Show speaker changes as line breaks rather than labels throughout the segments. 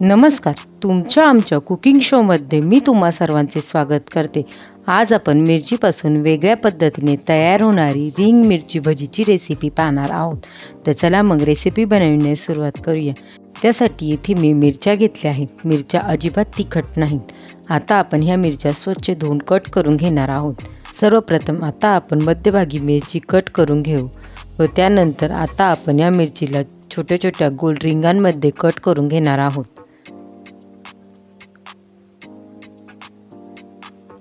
नमस्कार तुमच्या आमच्या कुकिंग शोमध्ये मी तुम्हा सर्वांचे स्वागत करते. आज आपण मिरचीपासून वेगळ्या पद्धतीने तयार होणारी रिंग मिरची भजीची रेसिपी पाहणार आहोत. तर चला मग रेसिपी बनवण्यास सुरुवात करूया. त्यासाठी येथे मी मिरच्या घेतल्या आहेत. मिरच्या अजिबात तिखट नाहीत. आता आपण ह्या मिरच्या स्वच्छ धुवून कट करून घेणार आहोत. सर्वप्रथम आता आपण मध्यभागी मिरची कट करून घेऊ व त्यानंतर आता आपण या मिरचीला छोट्या छोट्या गोल रिंगांमध्ये कट करून घेणार आहोत.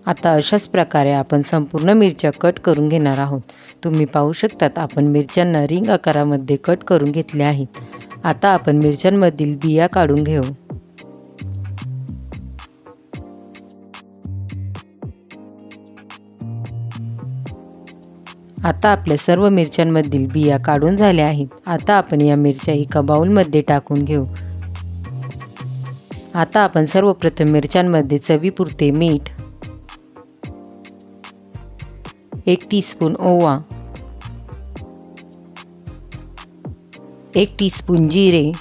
आता अशाच प्रकारे आपण संपूर्ण मिरच्या कट करून घेणार आहोत. तुम्ही पाहू शकतात आपण मिरच्यांना रिंग आकारामध्ये कट करून घेतले आहेत. आता आपण मिरच्यांमधील बिया काढून घेऊ. आता आपल्या सर्व मिरच्यांमधील बिया काढून झाल्या आहेत. आता आपण या मिरच्या एका बाऊलमध्ये टाकून घेऊ. आता आपण सर्वप्रथम मिरच्यांमध्ये चवीपुरते मीठ एक टीस्पून ओवा. एक टीस्पून जिरे.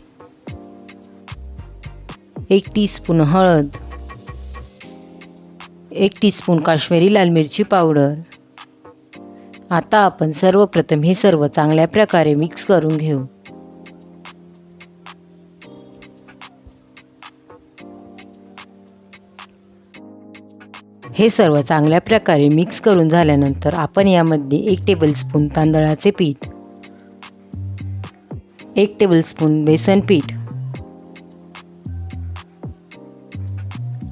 एक टीस्पून हळद. एक टीस्पून काश्मीरी लाल मिरची पावडर आता आपण सर्वप्रथम हे सर्व चांगल्या प्रकारे मिक्स करून घेऊ. हे सर्व चांगल्या प्रकारे मिक्स करून झाल्यानंतर आपण यामध्ये एक टेबलस्पून तांदळाचे पीठ एक टेबलस्पून बेसन पीठ.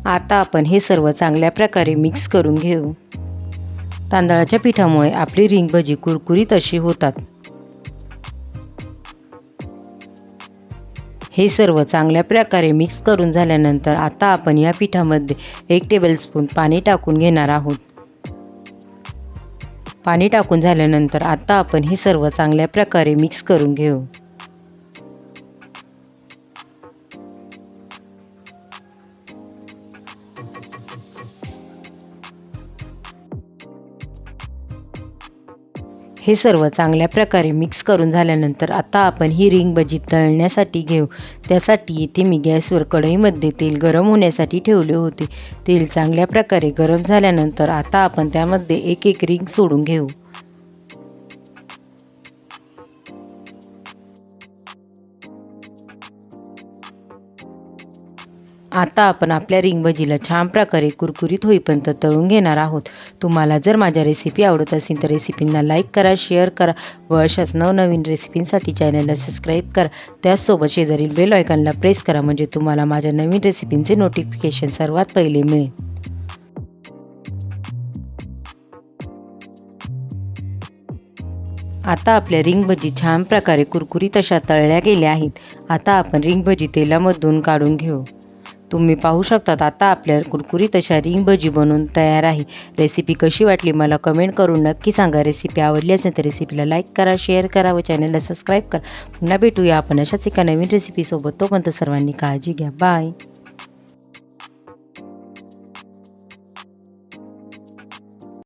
आता आपण हे सर्व चांगल्या प्रकारे मिक्स करून घेऊ. तांदळाच्या पिठामुळे आपली रिंग भजी कुरकुरीत अशी होतात. हे सर्व चांगल्या प्रकारे मिक्स करून झाल्यानंतर आता आपण या पिठामध्ये एक टेबलस्पून पाणी टाकून घेणार आहोत. पाणी टाकून झाल्यानंतर आता आपण हे सर्व चांगल्या प्रकारे मिक्स करून घेऊ. हे सर्व चांगल्या प्रकारे मिक्स करून झाल्यानंतर आता आपण ही रिंग भजी तळण्यासाठी घेऊ. त्यासाठी इथे मी गॅसवर कढईमध्ये तेल गरम होण्यासाठी ठेवले होते. तेल चांगल्या प्रकारे गरम झाल्यानंतर आता आपण त्यामध्ये एक एक रिंग सोडून घेऊ. आता आपण आपल्या रिंगभजीला छान प्रकारे कुरकुरीत होईपर्यंत तळून घेणार आहोत. तुम्हाला जर माझ्या रेसिपी आवडत असेल तर रेसिपींना लाईक करा शेअर करा व अशाच नवनवीन रेसिपींसाठी चॅनलला सबस्क्राईब करा. त्याचसोबत शेजारील बेल आयकॉनला प्रेस करा म्हणजे तुम्हाला माझ्या नवीन रेसिपींचे नोटिफिकेशन सर्वात पहिले मिळेल. आता आपल्या रिंगभजी छान प्रकारे कुरकुरीत अशा तळल्या गेल्या आहेत. आता आपण रिंगभजी तेलामधून काढून घेऊ. तुम्ही पाहू शकतात आता आपल्या कुरकुरीत अशा रिंग भजी बनवून तयार आहे. रेसिपी कशी वाटली मला कमेंट करून नक्की सांगा. रेसिपी आवडली असेल तर रेसिपीला लाईक करा शेअर करा व चॅनलला सबस्क्राईब करा. पुन्हा भेटूया आपण अशाच एका नवीन रेसिपीसोबत तोपर्यंत सर्वांनी काळजी घ्या. बाय